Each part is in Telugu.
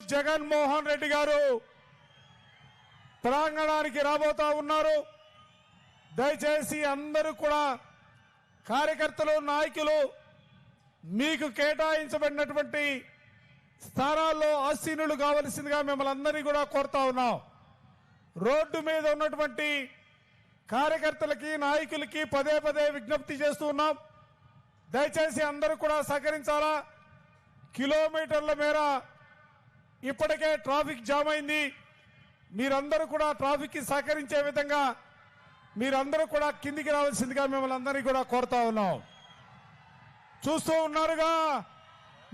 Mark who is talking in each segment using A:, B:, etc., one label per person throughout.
A: జగన్మోహన్ రెడ్డి గారు ప్రాంగణానికి రాబోతా ఉన్నారు. దయచేసి అందరూ కూడా కార్యకర్తలు నాయకులు మీకు కేటాయించబడినటువంటి స్థానాల్లో ఆసీనులు కావలసిందిగా మిమ్మల్ని అందరినీ కూడా కోరుతా ఉన్నాం. రోడ్డు మీద ఉన్నటువంటి కార్యకర్తలకి నాయకులకి పదే పదే విజ్ఞప్తి చేస్తూ ఉన్నాం. దయచేసి అందరూ కూడా సహకరించాలా? కిలోమీటర్ల మేర ఇప్పటికే ట్రాఫిక్ జామ్ అయింది. మీరందరూ కూడా ట్రాఫిక్కి సహకరించే విధంగా మీరందరూ కూడా కిందికి రావాల్సిందిగా మిమ్మల్ని అందరినీ కూడా కోరుతా ఉన్నాం. చూస్తూ ఉన్నారుగా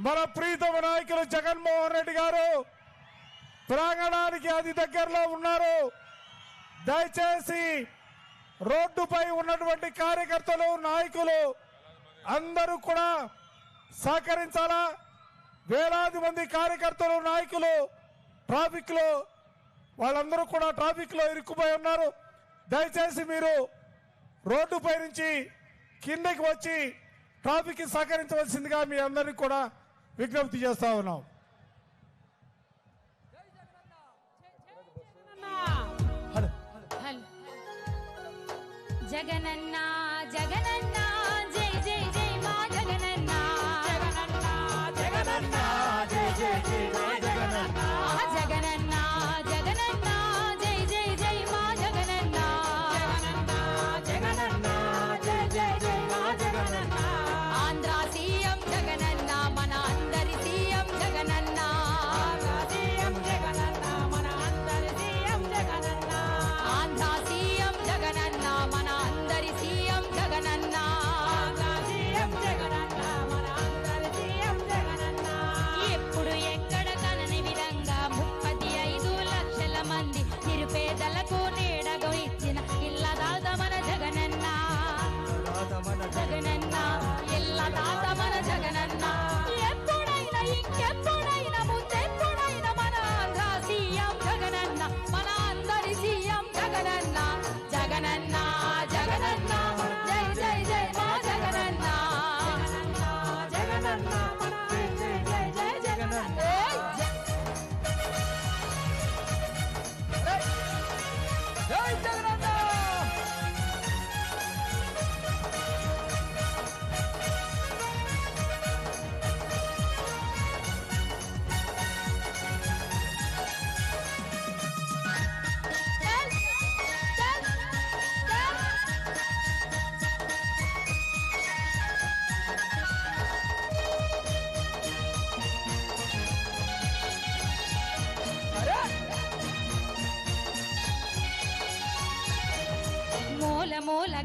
A: మన ప్రీతమ నాయకులు జగన్మోహన్ రెడ్డి గారు ప్రాంగణానికి అతి దగ్గరలో ఉన్నారు. దయచేసి రోడ్డుపై ఉన్నటువంటి కార్యకర్తలు నాయకులు అందరూ కూడా సహకరించాలా? వేలాది మంది కార్యకర్తలు నాయకులు ట్రాఫిక్లో వాళ్ళందరూ కూడా ట్రాఫిక్లో ఇరుక్కుపోయి ఉన్నారు. దయచేసి మీరు రోడ్డుపై నుంచి కిందకి వచ్చి ట్రాఫిక్ సహకరించవలసిందిగా మీ అందరినీ కూడా విజ్ఞప్తి చేస్తా ఉన్నాం.
B: జగనన్నా.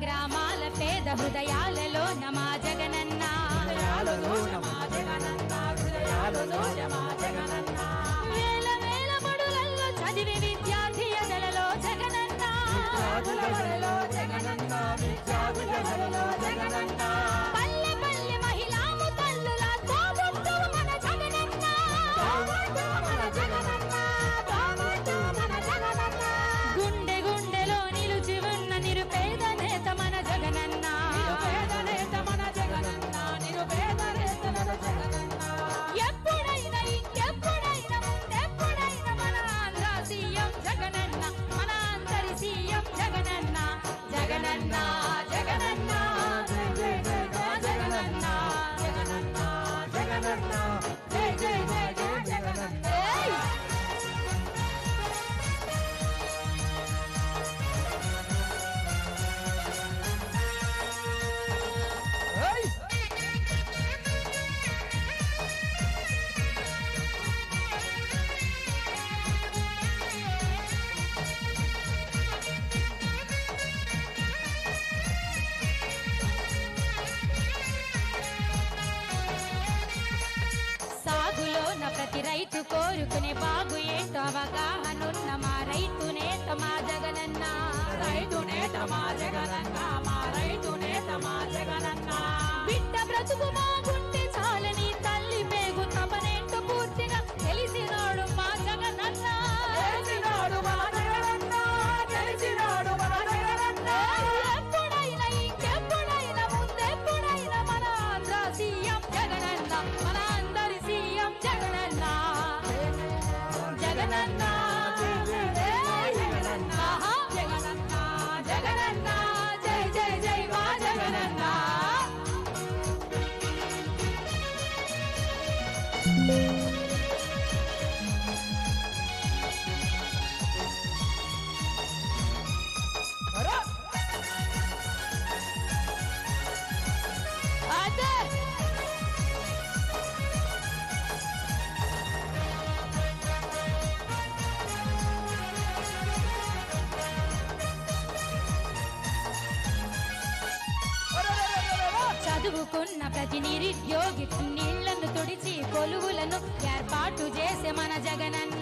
B: గ్రామాల పేద హృదయాలలో నమా జగన ప్రతి రైతు కోరుకునే బాగు ఏంటో అవగాహనున్న మా రైతు నేత మా జగనన్న. రైతు నేత మా జగనన్న మా రైతు నేత మా జగనన్న. బిడ్డ బ్రతుకు బాగుంటే జగనన్న జై ఉన్న ప్రతి నిరుద్యోగి నీళ్ళను తుడిచి కొలువులను ఏర్పాటు చేసే మన జగనన్న.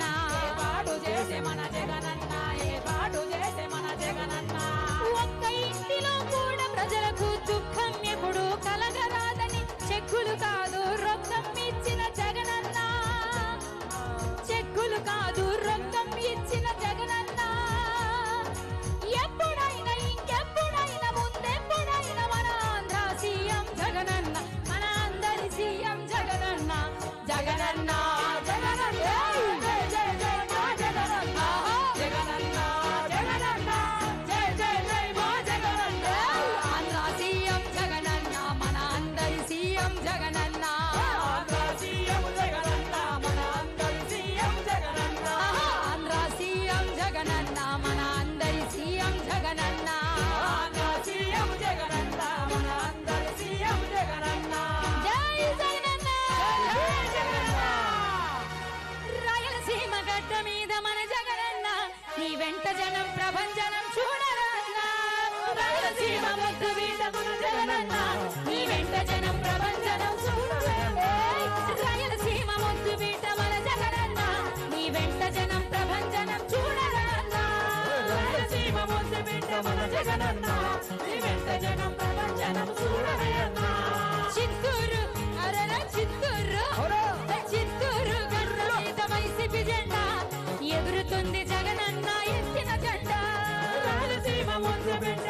B: రాయలసీమ మీద మన జగనన్న నీ వెంట జనం ప్రభంజనం చూడరన్న ముద్దు మీద జగనన్న నీ వెంట జనం ప్రభంజనం రాయలసీమ ముద్దు మన జగనన్న నీ వెంట జనం ప్రభంజనం రాయలసీమ ముద్దు మన జగనన్న నీ వెంట జనం ప్రభంజనం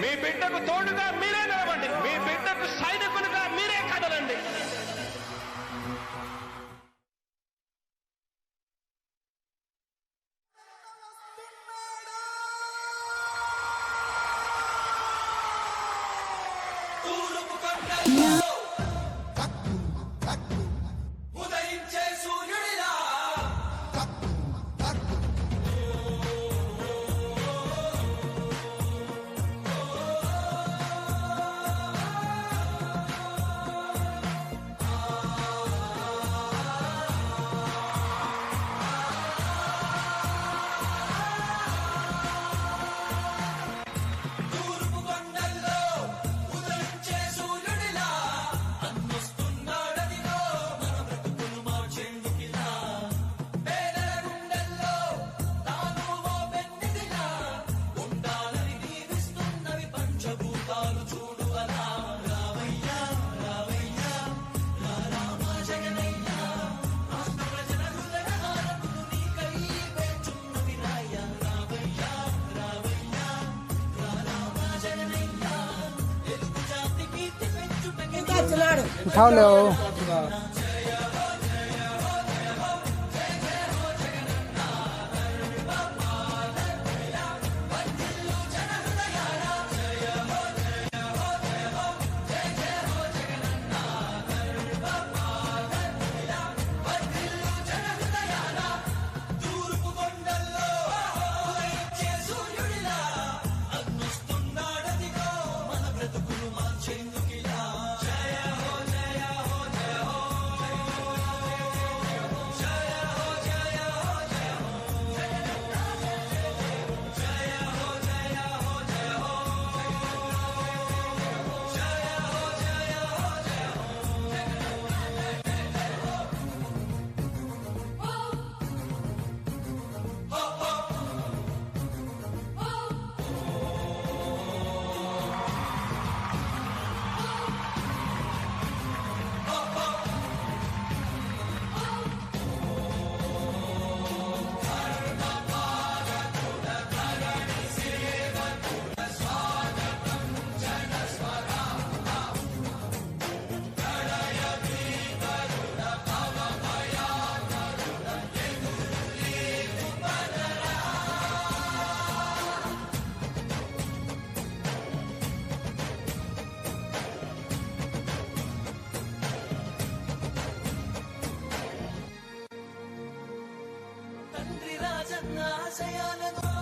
C: మీ బిడ్డకు తోడుగా మీరే నిలబండి మీ బిడ్డకు సైనికులుగా మీరే కదలండి.
D: उठाओ लो
C: ఆశయాలతో